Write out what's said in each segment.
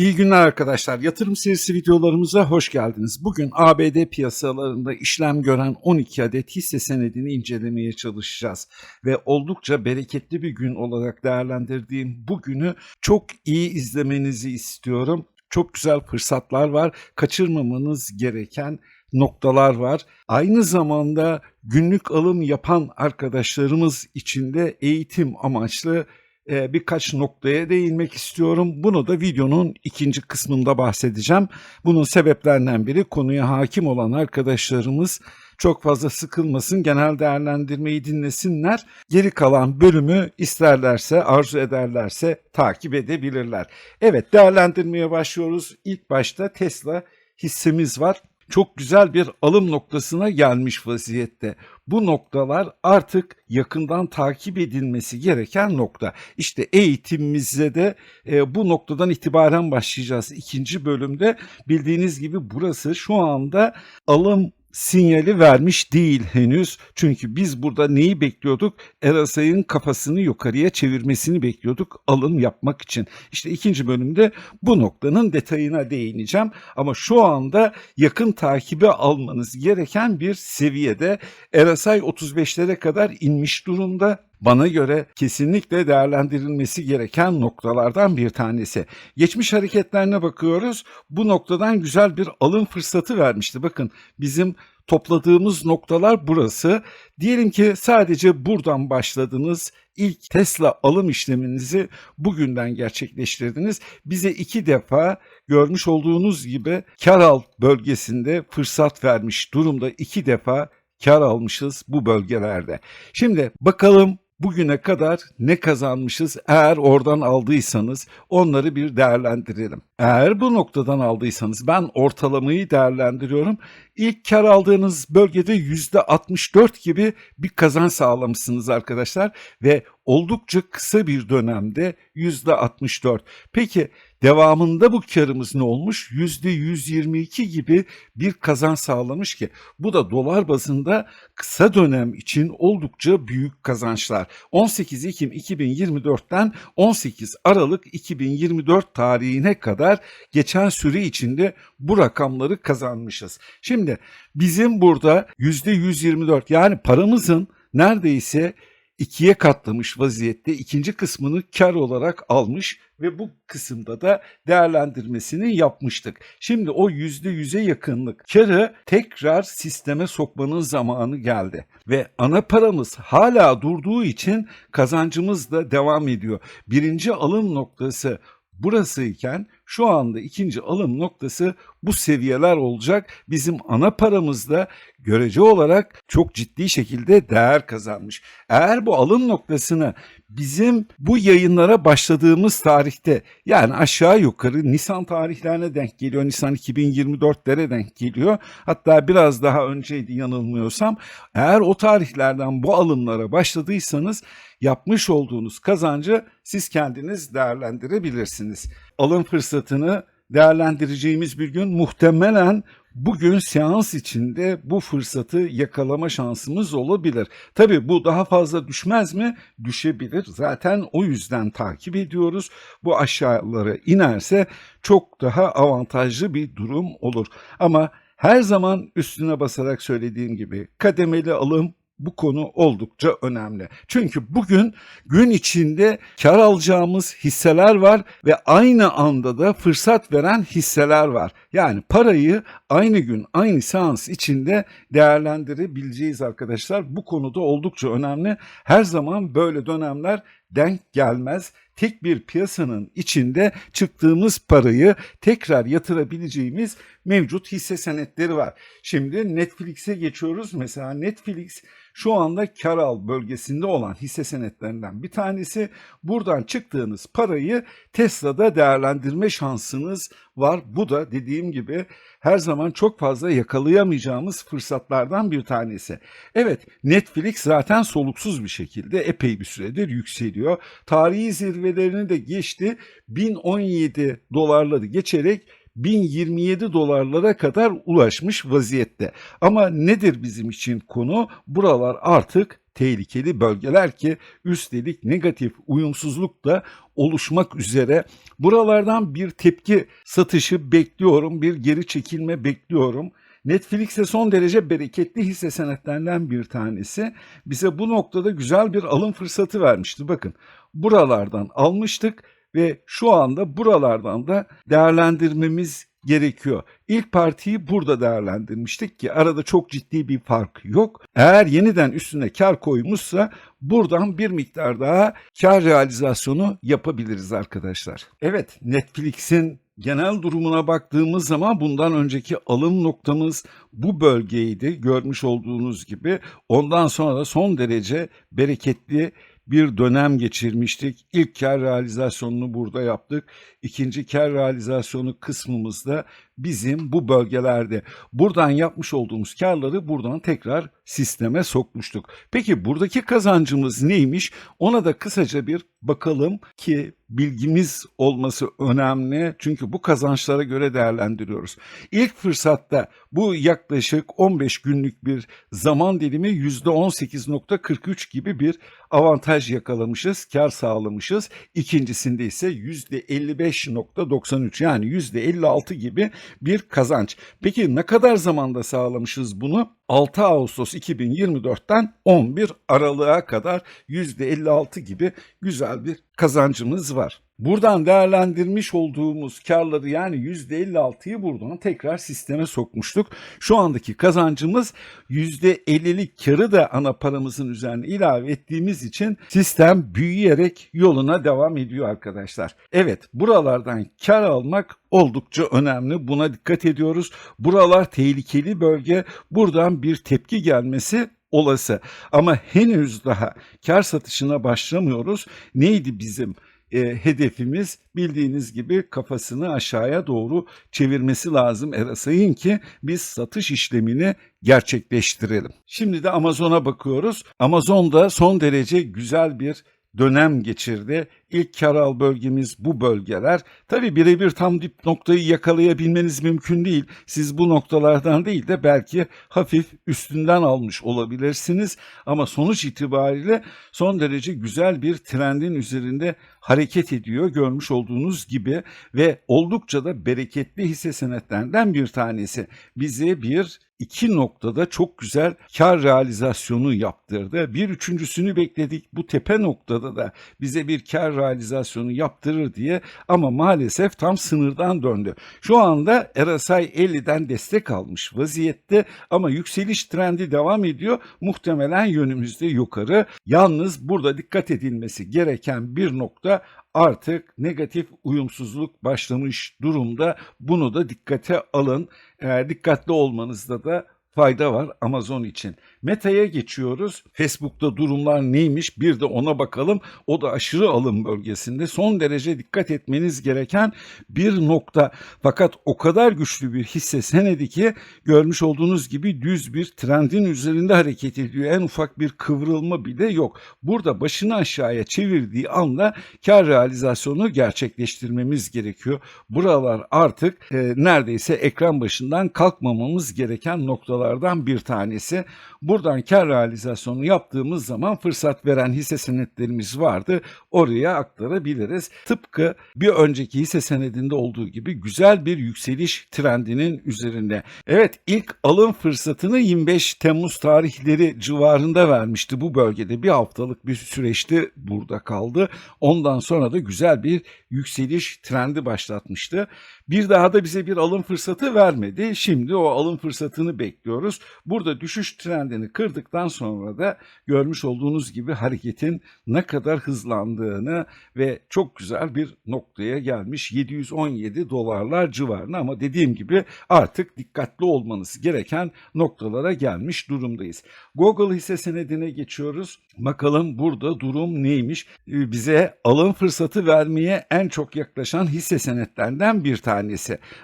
İyi günler arkadaşlar. Yatırım serisi videolarımıza hoş geldiniz. Bugün ABD piyasalarında işlem gören 12 adet hisse senedini incelemeye çalışacağız. Ve oldukça bereketli bir gün olarak değerlendirdiğim bu günü çok iyi izlemenizi istiyorum. Çok güzel fırsatlar var. Kaçırmamanız gereken noktalar var. Aynı zamanda günlük alım yapan arkadaşlarımız için de eğitim amaçlı birkaç noktaya değinmek istiyorum. Bunu da videonun ikinci kısmında bahsedeceğim. Bunun sebeplerinden biri konuya hakim olan arkadaşlarımız çok fazla sıkılmasın, genel değerlendirmeyi dinlesinler. Geri kalan bölümü isterlerse, arzu ederlerse takip edebilirler. Evet, değerlendirmeye başlıyoruz. İlk başta Tesla hissemiz var çok güzel bir alım noktasına gelmiş vaziyette. Bu noktalar artık yakından takip edilmesi gereken nokta. İşte eğitimimizde de e, bu noktadan itibaren başlayacağız. İkinci bölümde bildiğiniz gibi burası şu anda alım sinyali vermiş değil henüz. Çünkü biz burada neyi bekliyorduk? Erasay'ın kafasını yukarıya çevirmesini bekliyorduk alım yapmak için. İşte ikinci bölümde bu noktanın detayına değineceğim. Ama şu anda yakın takibe almanız gereken bir seviyede Erasay 35'lere kadar inmiş durumda bana göre kesinlikle değerlendirilmesi gereken noktalardan bir tanesi. Geçmiş hareketlerine bakıyoruz. Bu noktadan güzel bir alım fırsatı vermişti. Bakın bizim topladığımız noktalar burası. Diyelim ki sadece buradan başladınız. İlk Tesla alım işleminizi bugünden gerçekleştirdiniz. Bize iki defa görmüş olduğunuz gibi kar al bölgesinde fırsat vermiş durumda. iki defa kar almışız bu bölgelerde. Şimdi bakalım bugüne kadar ne kazanmışız eğer oradan aldıysanız onları bir değerlendirelim. Eğer bu noktadan aldıysanız ben ortalamayı değerlendiriyorum. İlk kar aldığınız bölgede %64 gibi bir kazanç sağlamışsınız arkadaşlar ve oldukça kısa bir dönemde %64. Peki devamında bu karımız ne olmuş? %122 gibi bir kazanç sağlamış ki bu da dolar bazında kısa dönem için oldukça büyük kazançlar. 18 Ekim 2024'ten 18 Aralık 2024 tarihine kadar geçen süre içinde bu rakamları kazanmışız. Şimdi bizim burada %124 yani paramızın neredeyse ikiye katlamış vaziyette ikinci kısmını kar olarak almış ve bu kısımda da değerlendirmesini yapmıştık. Şimdi o yüzde yüze yakınlık karı tekrar sisteme sokmanın zamanı geldi. Ve ana paramız hala durduğu için kazancımız da devam ediyor. Birinci alım noktası burası iken şu anda ikinci alım noktası bu seviyeler olacak. Bizim ana paramızda görece olarak çok ciddi şekilde değer kazanmış. Eğer bu alım noktasını bizim bu yayınlara başladığımız tarihte yani aşağı yukarı Nisan tarihlerine denk geliyor. Nisan 2024'lere denk geliyor. Hatta biraz daha önceydi yanılmıyorsam. Eğer o tarihlerden bu alımlara başladıysanız yapmış olduğunuz kazancı siz kendiniz değerlendirebilirsiniz. Alım fırsatını değerlendireceğimiz bir gün muhtemelen bugün seans içinde bu fırsatı yakalama şansımız olabilir. Tabi bu daha fazla düşmez mi? Düşebilir. Zaten o yüzden takip ediyoruz. Bu aşağılara inerse çok daha avantajlı bir durum olur. Ama her zaman üstüne basarak söylediğim gibi kademeli alım bu konu oldukça önemli. Çünkü bugün gün içinde kar alacağımız hisseler var ve aynı anda da fırsat veren hisseler var. Yani parayı aynı gün aynı seans içinde değerlendirebileceğiz arkadaşlar. Bu konuda oldukça önemli. Her zaman böyle dönemler denk gelmez. Tek bir piyasanın içinde çıktığımız parayı tekrar yatırabileceğimiz mevcut hisse senetleri var. Şimdi Netflix'e geçiyoruz. Mesela Netflix şu anda kar al bölgesinde olan hisse senetlerinden bir tanesi. Buradan çıktığınız parayı Tesla'da değerlendirme şansınız var. Bu da dediğim gibi her zaman çok fazla yakalayamayacağımız fırsatlardan bir tanesi. Evet Netflix zaten soluksuz bir şekilde epey bir süredir yükseliyor. Tarihi zirvelerini de geçti. 1017 dolarları geçerek 1027 dolarlara kadar ulaşmış vaziyette. Ama nedir bizim için konu? Buralar artık tehlikeli bölgeler ki üstelik negatif uyumsuzluk da oluşmak üzere. Buralardan bir tepki satışı bekliyorum, bir geri çekilme bekliyorum. Netflix'e son derece bereketli hisse senetlerinden bir tanesi bize bu noktada güzel bir alım fırsatı vermişti. Bakın buralardan almıştık ve şu anda buralardan da değerlendirmemiz gerekiyor. İlk partiyi burada değerlendirmiştik ki arada çok ciddi bir fark yok. Eğer yeniden üstüne kar koymuşsa buradan bir miktar daha kar realizasyonu yapabiliriz arkadaşlar. Evet Netflix'in genel durumuna baktığımız zaman bundan önceki alım noktamız bu bölgeydi görmüş olduğunuz gibi. Ondan sonra da son derece bereketli bir dönem geçirmiştik. İlk kar realizasyonunu burada yaptık. İkinci kar realizasyonu kısmımızda bizim bu bölgelerde buradan yapmış olduğumuz karları buradan tekrar sisteme sokmuştuk. Peki buradaki kazancımız neymiş? Ona da kısaca bir bakalım ki bilgimiz olması önemli. Çünkü bu kazançlara göre değerlendiriyoruz. İlk fırsatta bu yaklaşık 15 günlük bir zaman dilimi %18.43 gibi bir avantaj yakalamışız, kar sağlamışız. İkincisinde ise %55.93 yani %56 gibi bir kazanç. Peki ne kadar zamanda sağlamışız bunu? 6 Ağustos 2024'ten 11 Aralık'a kadar %56 gibi güzel bir kazancımız var. Buradan değerlendirmiş olduğumuz karları yani %56'yı buradan tekrar sisteme sokmuştuk. Şu andaki kazancımız %50'lik karı da ana paramızın üzerine ilave ettiğimiz için sistem büyüyerek yoluna devam ediyor arkadaşlar. Evet buralardan kar almak oldukça önemli. Buna dikkat ediyoruz. Buralar tehlikeli bölge. Buradan bir tepki gelmesi olası. Ama henüz daha kar satışına başlamıyoruz. Neydi bizim e, hedefimiz bildiğiniz gibi kafasını aşağıya doğru çevirmesi lazım Erasay'ın ki biz satış işlemini gerçekleştirelim. Şimdi de Amazon'a bakıyoruz. Amazon'da son derece güzel bir dönem geçirdi. İlk kar al bölgemiz bu bölgeler. Tabi birebir tam dip noktayı yakalayabilmeniz mümkün değil. Siz bu noktalardan değil de belki hafif üstünden almış olabilirsiniz. Ama sonuç itibariyle son derece güzel bir trendin üzerinde hareket ediyor görmüş olduğunuz gibi ve oldukça da bereketli hisse senetlerinden bir tanesi. Bize bir iki noktada çok güzel kar realizasyonu yaptırdı. Bir üçüncüsünü bekledik. Bu tepe noktada da bize bir kar realizasyonu yaptırır diye ama maalesef tam sınırdan döndü. Şu anda RSI 50'den destek almış vaziyette ama yükseliş trendi devam ediyor. Muhtemelen yönümüzde yukarı. Yalnız burada dikkat edilmesi gereken bir nokta artık negatif uyumsuzluk başlamış durumda. Bunu da dikkate alın. Eğer dikkatli olmanızda da fayda var Amazon için. Meta'ya geçiyoruz. Facebook'ta durumlar neymiş bir de ona bakalım. O da aşırı alım bölgesinde son derece dikkat etmeniz gereken bir nokta. Fakat o kadar güçlü bir hisse senedi ki görmüş olduğunuz gibi düz bir trendin üzerinde hareket ediyor. En ufak bir kıvrılma bile yok. Burada başını aşağıya çevirdiği anda kar realizasyonu gerçekleştirmemiz gerekiyor. Buralar artık e, neredeyse ekran başından kalkmamamız gereken noktalardan bir tanesi. Buradan kar realizasyonu yaptığımız zaman fırsat veren hisse senetlerimiz vardı. Oraya aktarabiliriz. Tıpkı bir önceki hisse senedinde olduğu gibi güzel bir yükseliş trendinin üzerinde. Evet ilk alım fırsatını 25 Temmuz tarihleri civarında vermişti bu bölgede. Bir haftalık bir süreçti burada kaldı. Ondan sonra da güzel bir yükseliş trendi başlatmıştı. Bir daha da bize bir alım fırsatı vermedi. Şimdi o alım fırsatını bekliyoruz. Burada düşüş trendini kırdıktan sonra da görmüş olduğunuz gibi hareketin ne kadar hızlandığını ve çok güzel bir noktaya gelmiş 717 dolarlar civarına ama dediğim gibi artık dikkatli olmanız gereken noktalara gelmiş durumdayız. Google hisse senedine geçiyoruz. Bakalım burada durum neymiş? Ee, Bize alım fırsatı vermeye en çok yaklaşan hisse senetlerinden bir tanesi.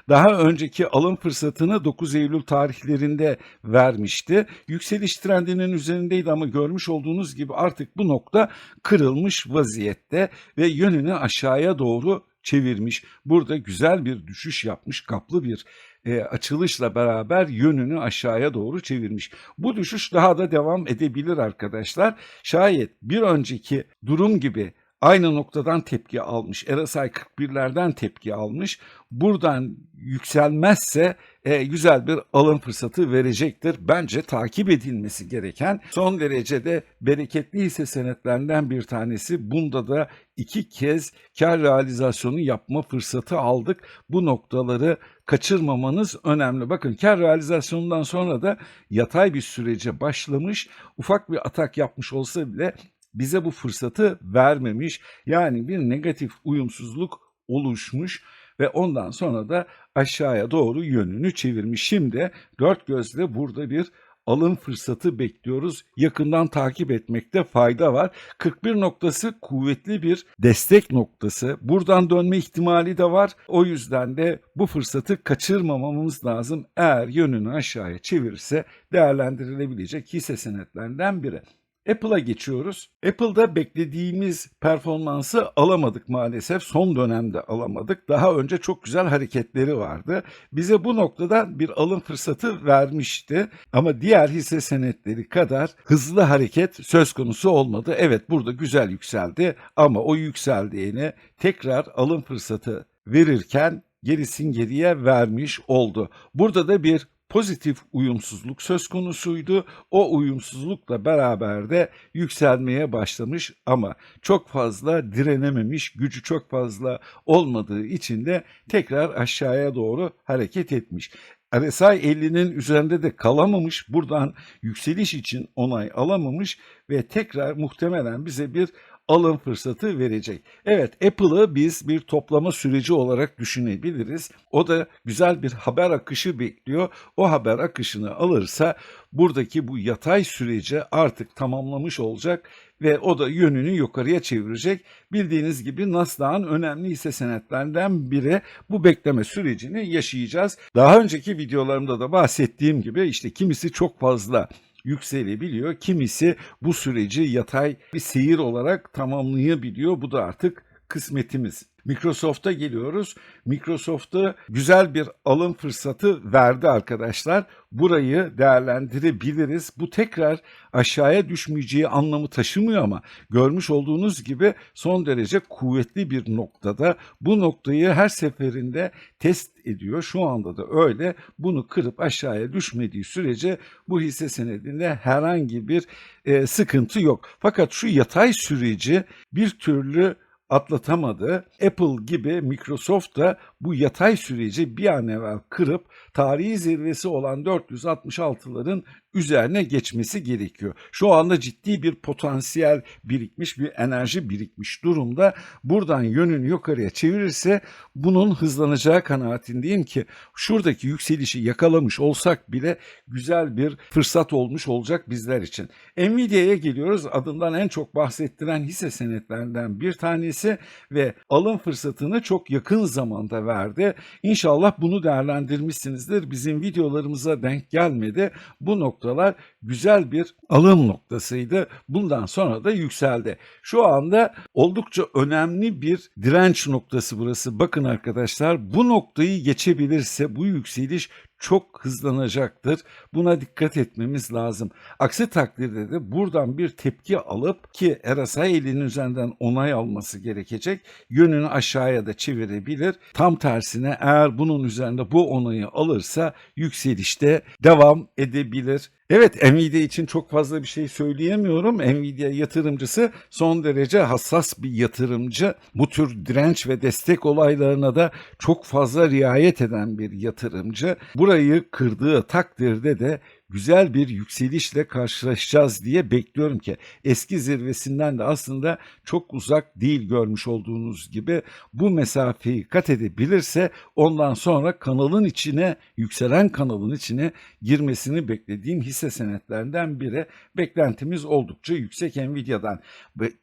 Daha önceki alım fırsatını 9 Eylül tarihlerinde vermişti. Yükseliş trendinin üzerindeydi ama görmüş olduğunuz gibi artık bu nokta kırılmış vaziyette ve yönünü aşağıya doğru çevirmiş. Burada güzel bir düşüş yapmış. Kaplı bir e, açılışla beraber yönünü aşağıya doğru çevirmiş. Bu düşüş daha da devam edebilir arkadaşlar. Şayet bir önceki durum gibi aynı noktadan tepki almış. RSI 41'lerden tepki almış. Buradan yükselmezse e, güzel bir alım fırsatı verecektir. Bence takip edilmesi gereken son derecede bereketli hisse senetlerinden bir tanesi. Bunda da iki kez kar realizasyonu yapma fırsatı aldık. Bu noktaları kaçırmamanız önemli. Bakın kar realizasyonundan sonra da yatay bir sürece başlamış. Ufak bir atak yapmış olsa bile bize bu fırsatı vermemiş. Yani bir negatif uyumsuzluk oluşmuş ve ondan sonra da aşağıya doğru yönünü çevirmiş. Şimdi dört gözle burada bir alım fırsatı bekliyoruz. Yakından takip etmekte fayda var. 41 noktası kuvvetli bir destek noktası. Buradan dönme ihtimali de var. O yüzden de bu fırsatı kaçırmamamız lazım. Eğer yönünü aşağıya çevirirse değerlendirilebilecek hisse senetlerinden biri. Apple'a geçiyoruz. Apple'da beklediğimiz performansı alamadık maalesef. Son dönemde alamadık. Daha önce çok güzel hareketleri vardı. Bize bu noktada bir alım fırsatı vermişti. Ama diğer hisse senetleri kadar hızlı hareket söz konusu olmadı. Evet burada güzel yükseldi ama o yükseldiğini tekrar alım fırsatı verirken gerisin geriye vermiş oldu. Burada da bir pozitif uyumsuzluk söz konusuydu. O uyumsuzlukla beraber de yükselmeye başlamış ama çok fazla direnememiş, gücü çok fazla olmadığı için de tekrar aşağıya doğru hareket etmiş. RSI 50'nin üzerinde de kalamamış, buradan yükseliş için onay alamamış ve tekrar muhtemelen bize bir alım fırsatı verecek. Evet Apple'ı biz bir toplama süreci olarak düşünebiliriz. O da güzel bir haber akışı bekliyor. O haber akışını alırsa buradaki bu yatay süreci artık tamamlamış olacak ve o da yönünü yukarıya çevirecek. Bildiğiniz gibi Nasdaq'ın önemli hisse senetlerinden biri bu bekleme sürecini yaşayacağız. Daha önceki videolarımda da bahsettiğim gibi işte kimisi çok fazla yükselebiliyor. Kimisi bu süreci yatay bir seyir olarak tamamlayabiliyor. Bu da artık kısmetimiz. Microsoft'a geliyoruz. Microsoft'a güzel bir alım fırsatı verdi arkadaşlar. Burayı değerlendirebiliriz. Bu tekrar aşağıya düşmeyeceği anlamı taşımıyor ama görmüş olduğunuz gibi son derece kuvvetli bir noktada. Bu noktayı her seferinde test ediyor. Şu anda da öyle. Bunu kırıp aşağıya düşmediği sürece bu hisse senedinde herhangi bir e, sıkıntı yok. Fakat şu yatay süreci bir türlü atlatamadı. Apple gibi Microsoft da bu yatay süreci bir an evvel kırıp tarihi zirvesi olan 466'ların üzerine geçmesi gerekiyor. Şu anda ciddi bir potansiyel birikmiş, bir enerji birikmiş durumda. Buradan yönünü yukarıya çevirirse bunun hızlanacağı kanaatindeyim ki şuradaki yükselişi yakalamış olsak bile güzel bir fırsat olmuş olacak bizler için. Nvidia'ya geliyoruz. Adından en çok bahsettiren hisse senetlerinden bir tanesi ve alım fırsatını çok yakın zamanda verdi. İnşallah bunu değerlendirmişsinizdir. Bizim videolarımıza denk gelmedi. Bu noktalar güzel bir alım noktasıydı. Bundan sonra da yükseldi. Şu anda oldukça önemli bir direnç noktası burası. Bakın arkadaşlar bu noktayı geçebilirse bu yükseliş çok hızlanacaktır. Buna dikkat etmemiz lazım. Aksi takdirde de buradan bir tepki alıp ki RSI elinin üzerinden onay alması gerekecek. Yönünü aşağıya da çevirebilir. Tam tersine eğer bunun üzerinde bu onayı alırsa yükselişte devam edebilir. Evet Nvidia için çok fazla bir şey söyleyemiyorum. Nvidia yatırımcısı son derece hassas bir yatırımcı. Bu tür direnç ve destek olaylarına da çok fazla riayet eden bir yatırımcı. Burayı kırdığı takdirde de güzel bir yükselişle karşılaşacağız diye bekliyorum ki. Eski zirvesinden de aslında çok uzak değil görmüş olduğunuz gibi. Bu mesafeyi kat edebilirse ondan sonra kanalın içine yükselen kanalın içine girmesini beklediğim hisse senetlerinden biri. Beklentimiz oldukça yüksek Nvidia'dan.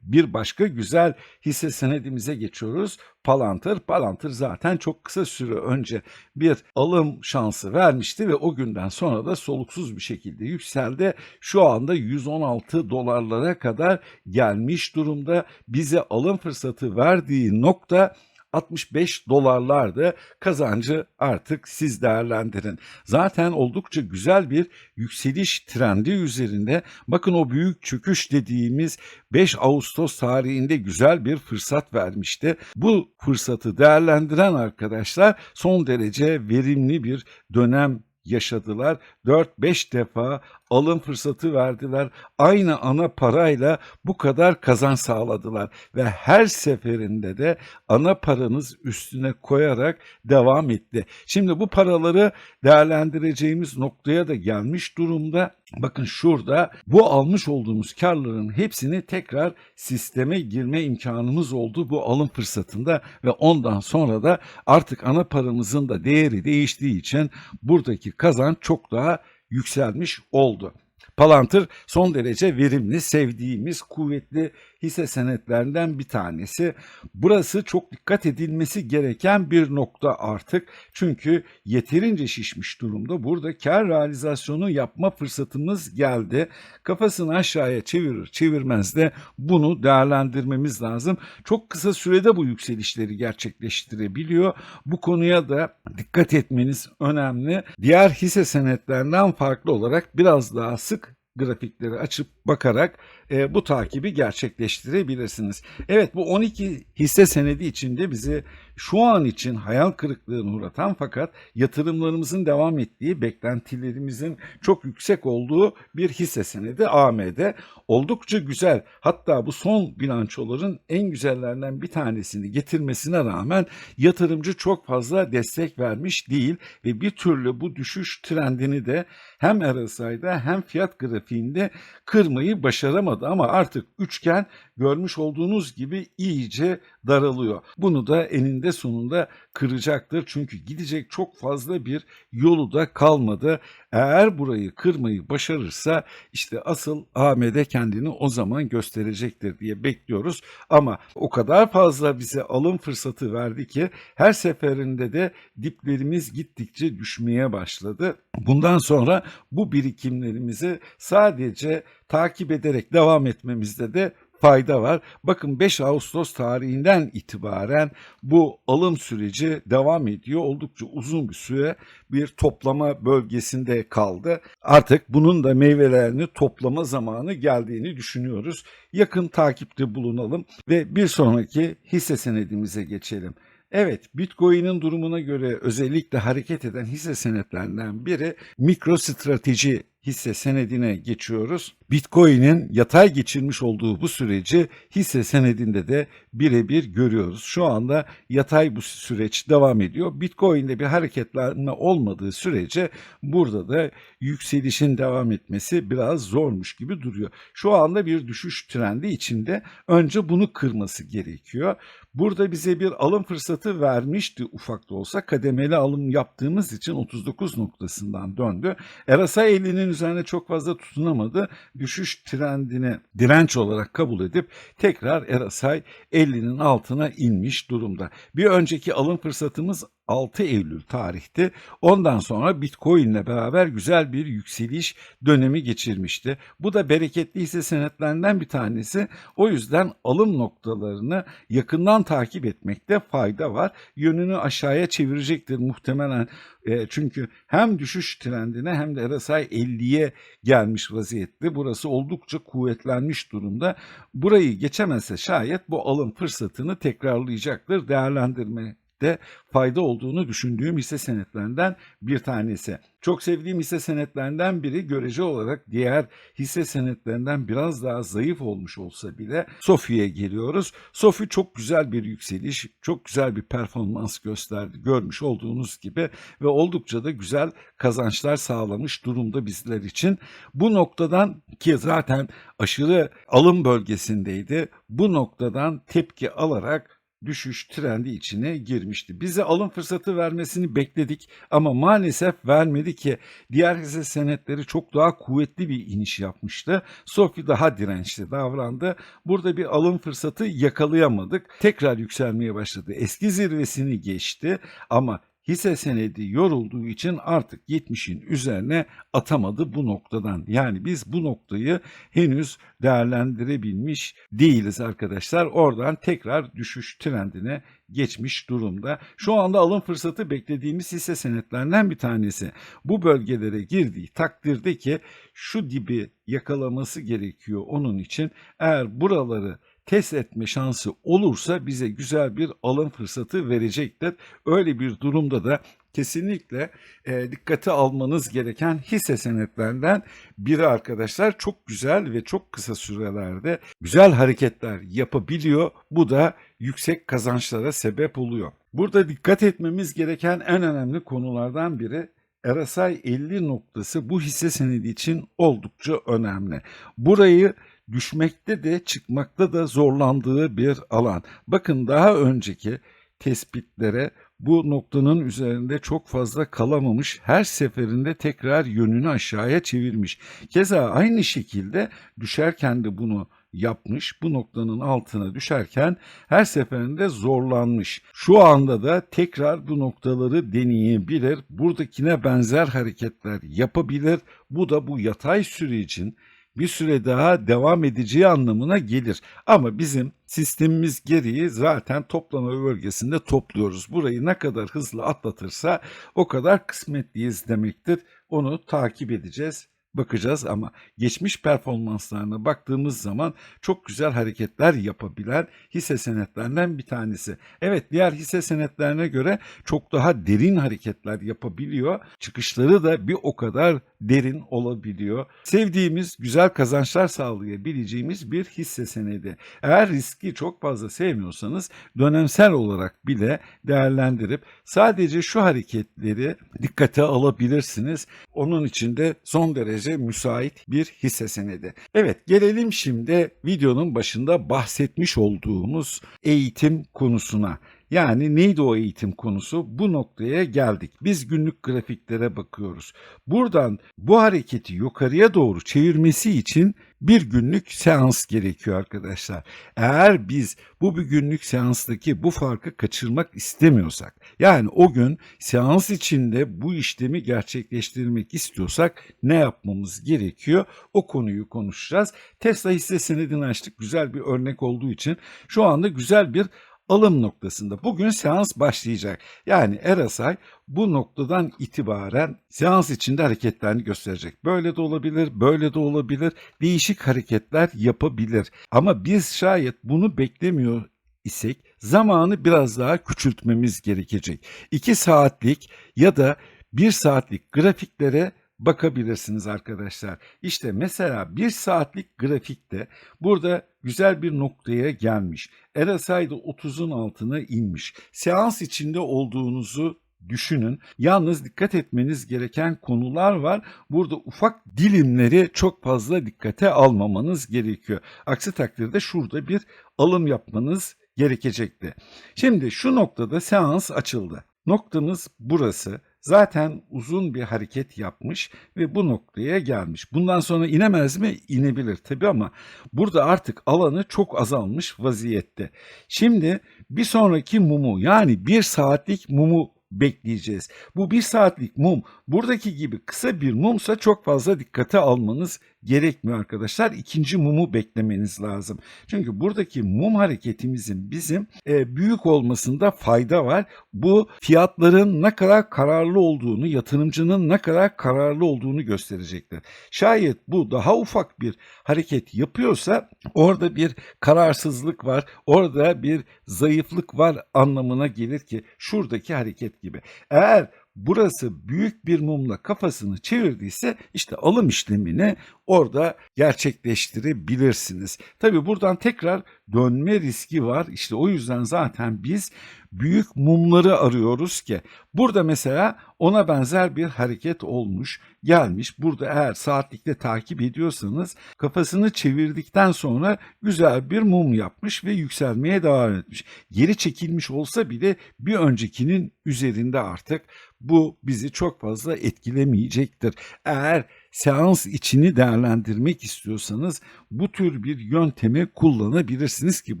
Bir başka güzel hisse senedimize geçiyoruz. Palantir. Palantir zaten çok kısa süre önce bir alım şansı vermişti ve o günden sonra da soluksuz bir şekilde yükseldi. Şu anda 116 dolarlara kadar gelmiş durumda. Bize alım fırsatı verdiği nokta 65 dolarlardı. Kazancı artık siz değerlendirin. Zaten oldukça güzel bir yükseliş trendi üzerinde. Bakın o büyük çöküş dediğimiz 5 Ağustos tarihinde güzel bir fırsat vermişti. Bu fırsatı değerlendiren arkadaşlar son derece verimli bir dönem yaşadılar. 4-5 defa alım fırsatı verdiler. Aynı ana parayla bu kadar kazanç sağladılar ve her seferinde de ana paranız üstüne koyarak devam etti. Şimdi bu paraları değerlendireceğimiz noktaya da gelmiş durumda. Bakın şurada bu almış olduğumuz karların hepsini tekrar sisteme girme imkanımız oldu bu alım fırsatında ve ondan sonra da artık ana paramızın da değeri değiştiği için buradaki kazanç çok daha yükselmiş oldu. Palantir son derece verimli, sevdiğimiz, kuvvetli hisse senetlerinden bir tanesi. Burası çok dikkat edilmesi gereken bir nokta artık. Çünkü yeterince şişmiş durumda. Burada kar realizasyonu yapma fırsatımız geldi. Kafasını aşağıya çevirir çevirmez de bunu değerlendirmemiz lazım. Çok kısa sürede bu yükselişleri gerçekleştirebiliyor. Bu konuya da dikkat etmeniz önemli. Diğer hisse senetlerinden farklı olarak biraz daha sık grafikleri açıp bakarak e, bu takibi gerçekleştirebilirsiniz. Evet bu 12 hisse senedi içinde bizi şu an için hayal kırıklığına uğratan fakat yatırımlarımızın devam ettiği, beklentilerimizin çok yüksek olduğu bir hisse senedi AMD. Oldukça güzel. Hatta bu son bilançoların en güzellerinden bir tanesini getirmesine rağmen yatırımcı çok fazla destek vermiş değil ve bir türlü bu düşüş trendini de hem RSI'da hem fiyat grafiğinde kırmayı başaramadı ama artık üçgen görmüş olduğunuz gibi iyice daralıyor. Bunu da eninde sonunda kıracaktır. Çünkü gidecek çok fazla bir yolu da kalmadı. Eğer burayı kırmayı başarırsa işte asıl AMD kendini o zaman gösterecektir diye bekliyoruz. Ama o kadar fazla bize alım fırsatı verdi ki her seferinde de diplerimiz gittikçe düşmeye başladı. Bundan sonra bu birikimlerimizi sadece takip ederek devam etmemizde de fayda var. Bakın 5 Ağustos tarihinden itibaren bu alım süreci devam ediyor. Oldukça uzun bir süre bir toplama bölgesinde kaldı. Artık bunun da meyvelerini toplama zamanı geldiğini düşünüyoruz. Yakın takipte bulunalım ve bir sonraki hisse senedimize geçelim. Evet, Bitcoin'in durumuna göre özellikle hareket eden hisse senetlerinden biri MicroStrateji hisse senedine geçiyoruz. Bitcoin'in yatay geçirmiş olduğu bu süreci hisse senedinde de birebir görüyoruz. Şu anda yatay bu süreç devam ediyor. Bitcoin'de bir hareketlenme olmadığı sürece burada da yükselişin devam etmesi biraz zormuş gibi duruyor. Şu anda bir düşüş trendi içinde önce bunu kırması gerekiyor. Burada bize bir alım fırsatı vermişti ufak da olsa kademeli alım yaptığımız için 39 noktasından döndü. RSI 50'nin üzerine çok fazla tutunamadı. Düşüş trendini direnç olarak kabul edip tekrar RSI 50'nin altına inmiş durumda. Bir önceki alım fırsatımız 6 Eylül tarihti. Ondan sonra Bitcoin ile beraber güzel bir yükseliş dönemi geçirmişti. Bu da bereketli hisse senetlerinden bir tanesi. O yüzden alım noktalarını yakından takip etmekte fayda var. Yönünü aşağıya çevirecektir muhtemelen. E, çünkü hem düşüş trendine hem de RSI 50'ye gelmiş vaziyette. Burası oldukça kuvvetlenmiş durumda. Burayı geçemezse şayet bu alım fırsatını tekrarlayacaktır. Değerlendirme de fayda olduğunu düşündüğüm hisse senetlerinden bir tanesi. Çok sevdiğim hisse senetlerinden biri görece olarak diğer hisse senetlerinden biraz daha zayıf olmuş olsa bile Sofi'ye geliyoruz. Sofi çok güzel bir yükseliş, çok güzel bir performans gösterdi görmüş olduğunuz gibi ve oldukça da güzel kazançlar sağlamış durumda bizler için. Bu noktadan ki zaten aşırı alım bölgesindeydi. Bu noktadan tepki alarak düşüş trendi içine girmişti. Bize alım fırsatı vermesini bekledik ama maalesef vermedi ki diğer hisse senetleri çok daha kuvvetli bir iniş yapmıştı. Sofi daha dirençli davrandı. Burada bir alım fırsatı yakalayamadık. Tekrar yükselmeye başladı. Eski zirvesini geçti ama hisse senedi yorulduğu için artık 70'in üzerine atamadı bu noktadan. Yani biz bu noktayı henüz değerlendirebilmiş değiliz arkadaşlar. Oradan tekrar düşüş trendine geçmiş durumda. Şu anda alım fırsatı beklediğimiz hisse senetlerinden bir tanesi. Bu bölgelere girdiği takdirde ki şu dibi yakalaması gerekiyor onun için. Eğer buraları test etme şansı olursa bize güzel bir alım fırsatı verecektir. Öyle bir durumda da kesinlikle e, dikkate almanız gereken hisse senetlerinden biri arkadaşlar. Çok güzel ve çok kısa sürelerde güzel hareketler yapabiliyor. Bu da yüksek kazançlara sebep oluyor. Burada dikkat etmemiz gereken en önemli konulardan biri RSI 50 noktası bu hisse senedi için oldukça önemli. Burayı düşmekte de çıkmakta da zorlandığı bir alan. Bakın daha önceki tespitlere bu noktanın üzerinde çok fazla kalamamış, her seferinde tekrar yönünü aşağıya çevirmiş. Keza aynı şekilde düşerken de bunu yapmış. Bu noktanın altına düşerken her seferinde zorlanmış. Şu anda da tekrar bu noktaları deneyebilir. Buradakine benzer hareketler yapabilir. Bu da bu yatay sürecin bir süre daha devam edeceği anlamına gelir. Ama bizim sistemimiz gereği zaten toplama bölgesinde topluyoruz. Burayı ne kadar hızlı atlatırsa o kadar kısmetliyiz demektir. Onu takip edeceğiz bakacağız ama geçmiş performanslarına baktığımız zaman çok güzel hareketler yapabilen hisse senetlerinden bir tanesi. Evet diğer hisse senetlerine göre çok daha derin hareketler yapabiliyor. Çıkışları da bir o kadar derin olabiliyor. Sevdiğimiz, güzel kazançlar sağlayabileceğimiz bir hisse senedi. Eğer riski çok fazla sevmiyorsanız dönemsel olarak bile değerlendirip sadece şu hareketleri dikkate alabilirsiniz. Onun için de son derece müsait bir hisse senedi. Evet gelelim şimdi videonun başında bahsetmiş olduğumuz eğitim konusuna. Yani neydi o eğitim konusu? Bu noktaya geldik. Biz günlük grafiklere bakıyoruz. Buradan bu hareketi yukarıya doğru çevirmesi için bir günlük seans gerekiyor arkadaşlar. Eğer biz bu bir günlük seanstaki bu farkı kaçırmak istemiyorsak, yani o gün seans içinde bu işlemi gerçekleştirmek istiyorsak ne yapmamız gerekiyor? O konuyu konuşacağız. Tesla hisse senedini. Güzel bir örnek olduğu için şu anda güzel bir alım noktasında. Bugün seans başlayacak. Yani RSI bu noktadan itibaren seans içinde hareketlerini gösterecek. Böyle de olabilir, böyle de olabilir. Değişik hareketler yapabilir. Ama biz şayet bunu beklemiyor isek zamanı biraz daha küçültmemiz gerekecek. 2 saatlik ya da 1 saatlik grafiklere bakabilirsiniz arkadaşlar. İşte mesela bir saatlik grafikte burada güzel bir noktaya gelmiş. RSI'de 30'un altına inmiş. Seans içinde olduğunuzu düşünün. Yalnız dikkat etmeniz gereken konular var. Burada ufak dilimleri çok fazla dikkate almamanız gerekiyor. Aksi takdirde şurada bir alım yapmanız gerekecekti. Şimdi şu noktada seans açıldı. Noktamız burası zaten uzun bir hareket yapmış ve bu noktaya gelmiş. Bundan sonra inemez mi? İnebilir tabii ama burada artık alanı çok azalmış vaziyette. Şimdi bir sonraki mumu yani bir saatlik mumu bekleyeceğiz. Bu bir saatlik mum buradaki gibi kısa bir mumsa çok fazla dikkate almanız gerekmiyor arkadaşlar. İkinci mumu beklemeniz lazım. Çünkü buradaki mum hareketimizin bizim e, büyük olmasında fayda var. Bu fiyatların ne kadar kararlı olduğunu, yatırımcının ne kadar kararlı olduğunu gösterecektir. Şayet bu daha ufak bir hareket yapıyorsa orada bir kararsızlık var, orada bir zayıflık var anlamına gelir ki şuradaki hareket gibi. Eğer burası büyük bir mumla kafasını çevirdiyse işte alım işlemini orada gerçekleştirebilirsiniz. Tabi buradan tekrar dönme riski var. İşte o yüzden zaten biz büyük mumları arıyoruz ki burada mesela ona benzer bir hareket olmuş gelmiş. Burada eğer saatlikte takip ediyorsanız kafasını çevirdikten sonra güzel bir mum yapmış ve yükselmeye devam etmiş. Geri çekilmiş olsa bile bir öncekinin üzerinde artık bu bizi çok fazla etkilemeyecektir. Eğer seans içini değerlendirmek istiyorsanız bu tür bir yöntemi kullanabilirsiniz ki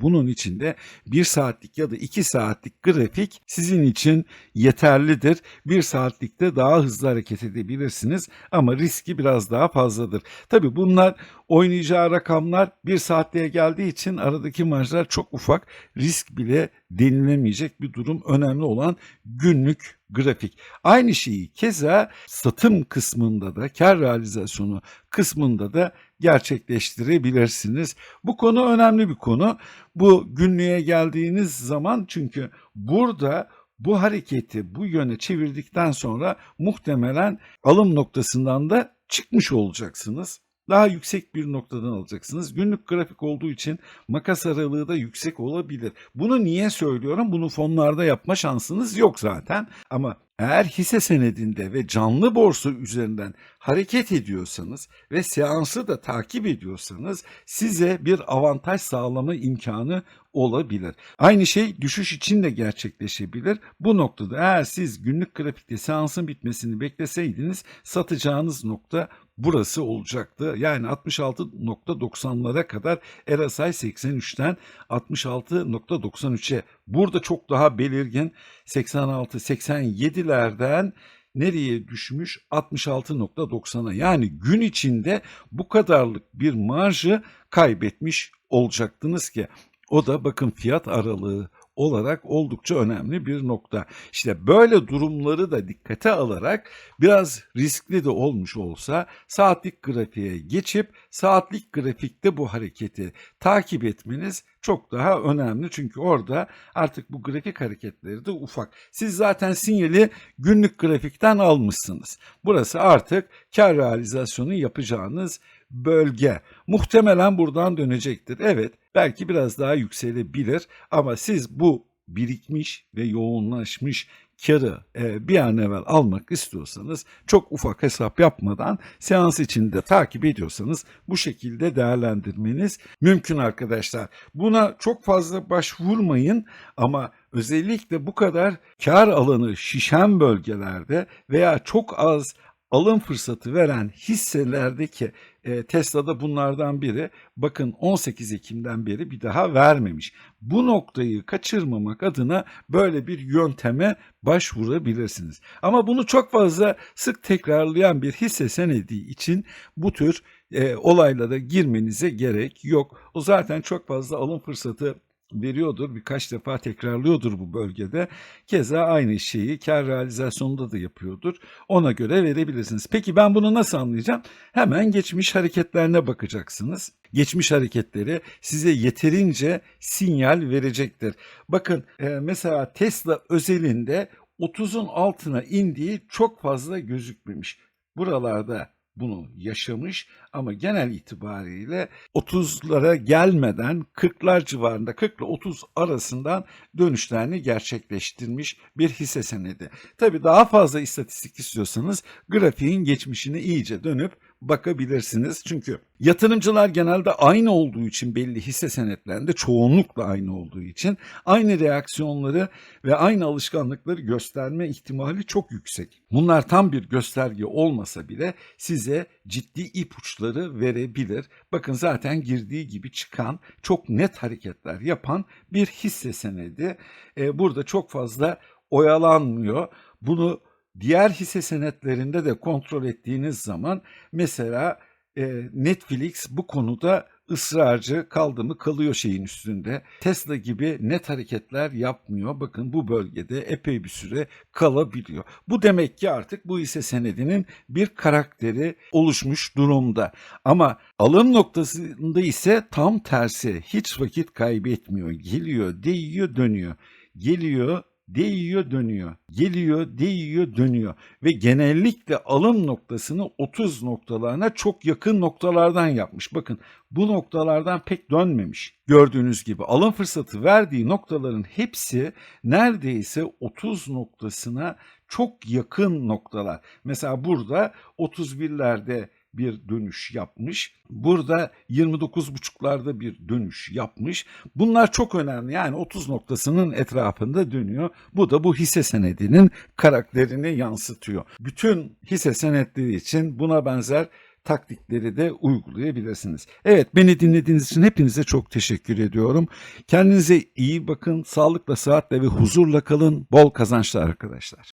bunun içinde 1 saatlik ya da 2 saatlik grafik sizin için yeterlidir. 1 saatlikte daha hızlı hareket edebilirsiniz ama riski biraz daha fazladır. Tabi bunlar oynayacağı rakamlar 1 saatliğe geldiği için aradaki marjlar çok ufak. Risk bile denilemeyecek bir durum. Önemli olan günlük grafik. Aynı şeyi keza satım kısmında da kar realizasyonu kısmında da gerçekleştirebilirsiniz. Bu konu önemli bir konu. Bu günlüğe geldiğiniz zaman çünkü burada bu hareketi bu yöne çevirdikten sonra muhtemelen alım noktasından da çıkmış olacaksınız. Daha yüksek bir noktadan alacaksınız. Günlük grafik olduğu için makas aralığı da yüksek olabilir. Bunu niye söylüyorum? Bunu fonlarda yapma şansınız yok zaten. Ama eğer hisse senedinde ve canlı borsa üzerinden hareket ediyorsanız ve seansı da takip ediyorsanız size bir avantaj sağlama imkanı olabilir. Aynı şey düşüş için de gerçekleşebilir. Bu noktada eğer siz günlük grafikte seansın bitmesini bekleseydiniz satacağınız nokta burası olacaktı. Yani 66.90'lara kadar RSI 83'ten 66.93'e burada çok daha belirgin. 86 87'lerden nereye düşmüş? 66.90'a yani gün içinde bu kadarlık bir marjı kaybetmiş olacaktınız ki. O da bakın fiyat aralığı olarak oldukça önemli bir nokta. İşte böyle durumları da dikkate alarak biraz riskli de olmuş olsa saatlik grafiğe geçip saatlik grafikte bu hareketi takip etmeniz çok daha önemli. Çünkü orada artık bu grafik hareketleri de ufak. Siz zaten sinyali günlük grafikten almışsınız. Burası artık kar realizasyonu yapacağınız bölge. Muhtemelen buradan dönecektir. Evet belki biraz daha yükselebilir ama siz bu birikmiş ve yoğunlaşmış karı e, bir an evvel almak istiyorsanız çok ufak hesap yapmadan seans içinde takip ediyorsanız bu şekilde değerlendirmeniz mümkün arkadaşlar. Buna çok fazla başvurmayın ama özellikle bu kadar kar alanı şişen bölgelerde veya çok az alım fırsatı veren hisselerdeki e, Tesla'da bunlardan biri bakın 18 Ekim'den beri bir daha vermemiş. Bu noktayı kaçırmamak adına böyle bir yönteme başvurabilirsiniz. Ama bunu çok fazla sık tekrarlayan bir hisse senedi için bu tür e, olaylara girmenize gerek yok. O zaten çok fazla alım fırsatı veriyordur. Birkaç defa tekrarlıyordur bu bölgede. Keza aynı şeyi kar realizasyonunda da yapıyordur. Ona göre verebilirsiniz. Peki ben bunu nasıl anlayacağım? Hemen geçmiş hareketlerine bakacaksınız. Geçmiş hareketleri size yeterince sinyal verecektir. Bakın e, mesela Tesla özelinde 30'un altına indiği çok fazla gözükmemiş. Buralarda bunu yaşamış ama genel itibariyle 30'lara gelmeden 40'lar civarında 40 ile 30 arasından dönüşlerini gerçekleştirmiş bir hisse senedi. Tabi daha fazla istatistik istiyorsanız grafiğin geçmişini iyice dönüp bakabilirsiniz. Çünkü yatırımcılar genelde aynı olduğu için belli hisse senetlerinde çoğunlukla aynı olduğu için aynı reaksiyonları ve aynı alışkanlıkları gösterme ihtimali çok yüksek. Bunlar tam bir gösterge olmasa bile size ciddi ipuçları verebilir. Bakın zaten girdiği gibi çıkan çok net hareketler yapan bir hisse senedi. Ee, burada çok fazla oyalanmıyor. Bunu diğer hisse senetlerinde de kontrol ettiğiniz zaman mesela e, Netflix bu konuda ısrarcı kaldı mı kalıyor şeyin üstünde. Tesla gibi net hareketler yapmıyor. Bakın bu bölgede epey bir süre kalabiliyor. Bu demek ki artık bu hisse senedinin bir karakteri oluşmuş durumda. Ama alım noktasında ise tam tersi. Hiç vakit kaybetmiyor. Geliyor, değiyor, dönüyor. Geliyor, değiyor dönüyor. Geliyor, değiyor, dönüyor. Ve genellikle alım noktasını 30 noktalarına çok yakın noktalardan yapmış. Bakın bu noktalardan pek dönmemiş. Gördüğünüz gibi alım fırsatı verdiği noktaların hepsi neredeyse 30 noktasına çok yakın noktalar. Mesela burada 31'lerde bir dönüş yapmış. Burada 29.5'larda bir dönüş yapmış. Bunlar çok önemli. Yani 30 noktasının etrafında dönüyor. Bu da bu hisse senedinin karakterini yansıtıyor. Bütün hisse senetleri için buna benzer taktikleri de uygulayabilirsiniz. Evet beni dinlediğiniz için hepinize çok teşekkür ediyorum. Kendinize iyi bakın, sağlıkla, sıhhatle ve huzurla kalın. Bol kazançlar arkadaşlar.